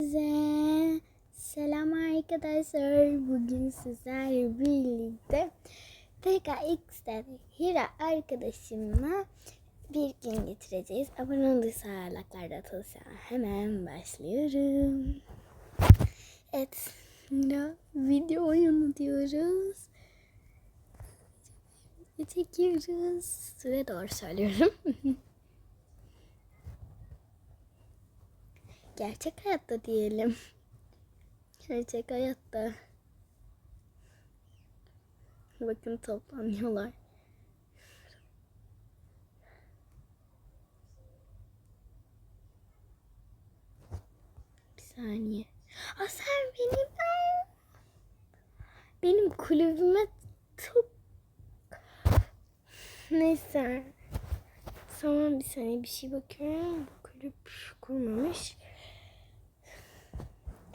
Size selam arkadaşlar. Bugün sizlerle birlikte PKX'de Hira arkadaşımla bir gün getireceğiz. Abone olduysa like'larda atılsa hemen başlıyorum. Evet. Hira video oyunu diyoruz. Ve çekiyoruz. Size doğru söylüyorum. Gerçek hayatta diyelim. Gerçek hayatta. Bakın toplanıyorlar. Bir saniye. Aa sen benim benim kulübüme çok neyse Tamam bir saniye bir şey bakıyorum. Kulüp kurmamış.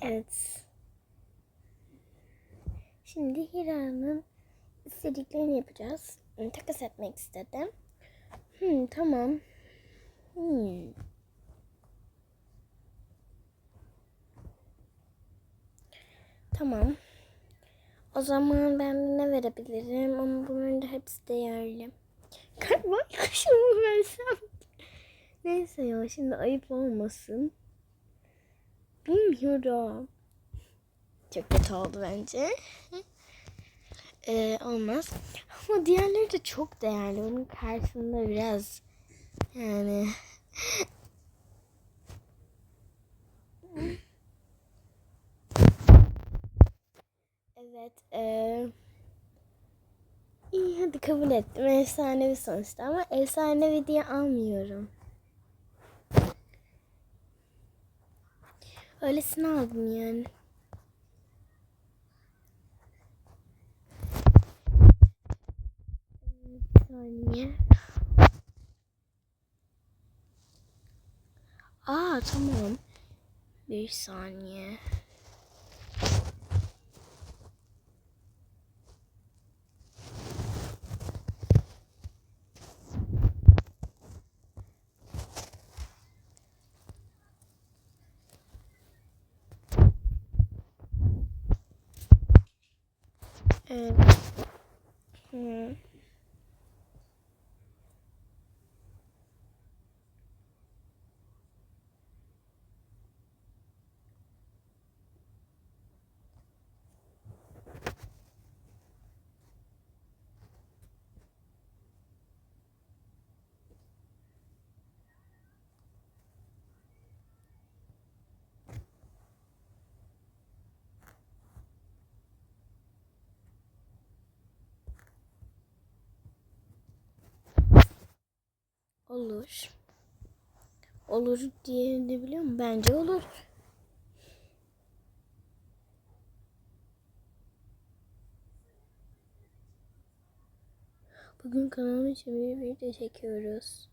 Evet. Şimdi Hira'nın istediklerini yapacağız. Takas etmek istedim. Hmm, tamam. Hmm. Tamam. O zaman ben ne verebilirim? Ama bunların da hepsi değerli. Galiba kuşumu versem. Neyse ya şimdi ayıp olmasın. Bilmiyorum. Çok kötü oldu bence. Ee, olmaz. Ama diğerleri de çok değerli. Onun karşısında biraz yani Evet. Ee, iyi hadi kabul ettim. Efsanevi sonuçta ama efsanevi diye almıyorum. Öylesine aldım yani. Bir saniye. Aa tamam. Bir saniye. Evet. Hmm. Olur. Olur diye ne biliyor musun? Bence olur. Bugün kanalım için bir video çekiyoruz.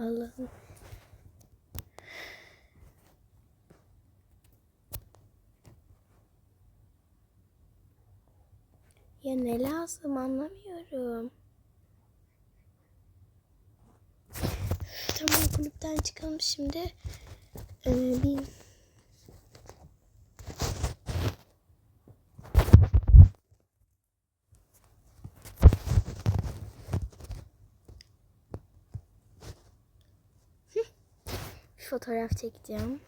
Allah'ım. Ya ne lazım anlamıyorum. Tamam kulüpten çıkalım şimdi. Ee, bir fotoğraf çekeceğim.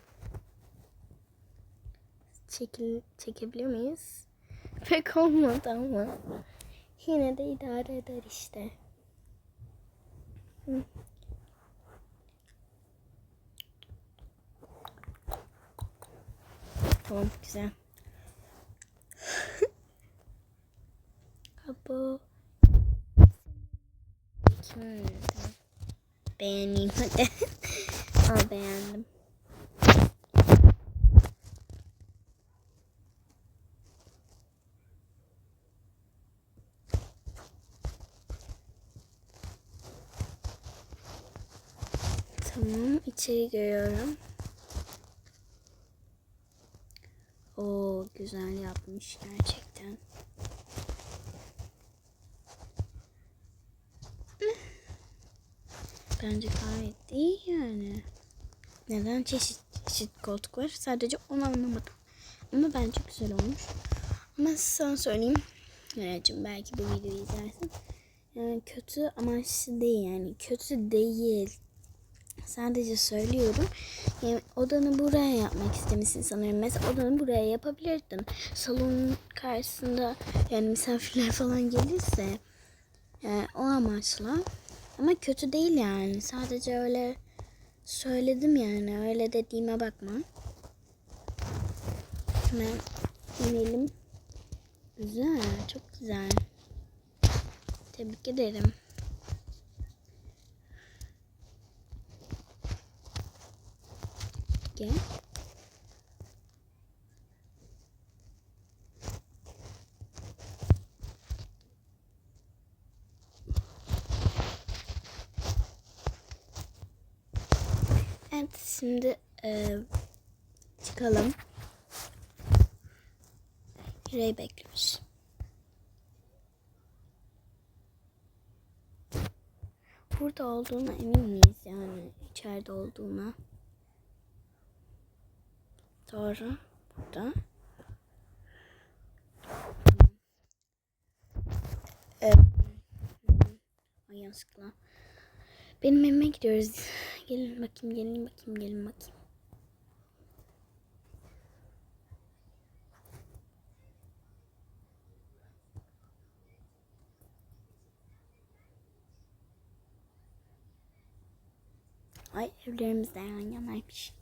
Çekil, çekebiliyor muyuz? Pek olmadı ama. Yine de idare eder işte. Tamam güzel. Abo. Beğeneyim hadi. Aa beğendim. Tamam içeri görüyorum. O güzel yapmış gerçekten. Bence gayet iyi yani. Neden çeşit çeşit koltuk var? Sadece onu anlamadım. Ama bence güzel olmuş. Ama sana söyleyeyim. Miracım belki bu videoyu izlersin. Yani kötü amaçlı değil yani. Kötü değil. Sadece söylüyorum. Yani odanı buraya yapmak istemişsin sanırım. Mesela odanı buraya yapabilirdin. Salonun karşısında yani misafirler falan gelirse yani o amaçla. Ama kötü değil yani. Sadece öyle söyledim yani. Öyle dediğime bakma. Hemen inelim. Güzel. Çok güzel. Tebrik ederim. Gel. Evet şimdi e, çıkalım. Ray bekliyoruz. Burada olduğuna emin miyiz yani içeride olduğuna? Doğru. Burada. Ay yanlışlıkla. Benim evime gidiyoruz. Gelin bakayım, gelin bakayım, gelin bakayım. Ay evlerimiz de yan yanaymış.